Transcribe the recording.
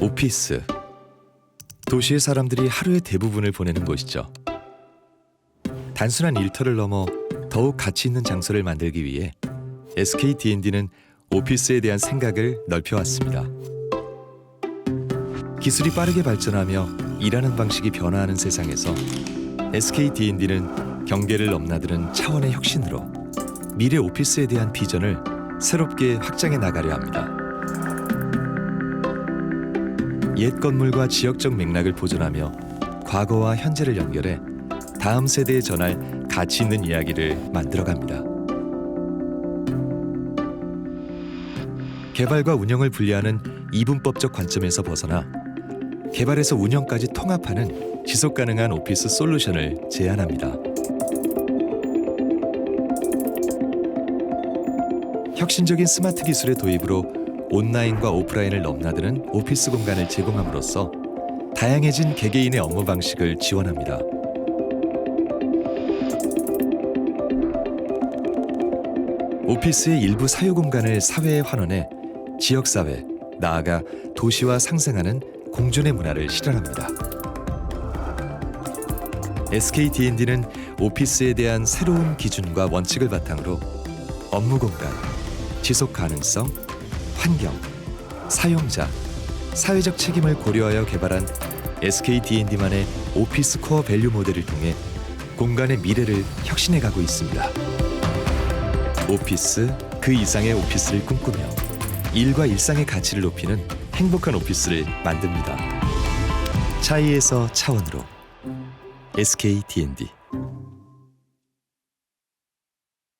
오피스 도시의 사람들이 하루의 대부분을 보내는 곳이죠. 단순한 일터를 넘어 더욱 가치 있는 장소를 만들기 위해 SK D&D는 오피스에 대한 생각을 넓혀왔습니다. 기술이 빠르게 발전하며 일하는 방식이 변화하는 세상에서 SK D&D는 경계를 넘나드는 차원의 혁신으로 미래 오피스에 대한 비전을 새롭게 확장해 나가려 합니다. 옛 건물과 지역적 맥락을 보존하며 과거와 현재를 연결해 다음 세대에 전할 가치 있는 이야기를 만들어갑니다. 개발과 운영을 분리하는 이분법적 관점에서 벗어나 개발에서 운영까지 통합하는 지속 가능한 오피스 솔루션을 제안합니다. 혁신적인 스마트 기술의 도입으로 온라인과 오프라인을 넘나드는 오피스 공간을 제공함으로써 다양해진 개개인의 업무 방식을 지원합니다. 오피스의 일부 사유 공간을 사회에 환원해 지역 사회, 나아가 도시와 상생하는 공존의 문화를 실현합니다. SK D&D는 오피스에 대한 새로운 기준과 원칙을 바탕으로 업무 공간, 지속 가능성, 환경, 사용자, 사회적 책임을 고려하여 개발한 SK D&D만의 오피스 코어 밸류 모델을 통해 공간의 미래를 혁신해 가고 있습니다. 오피스 그 이상의 오피스를 꿈꾸며 일과 일상의 가치를 높이는 행복한 오피스를 만듭니다. 차이에서 차원으로 SK D&D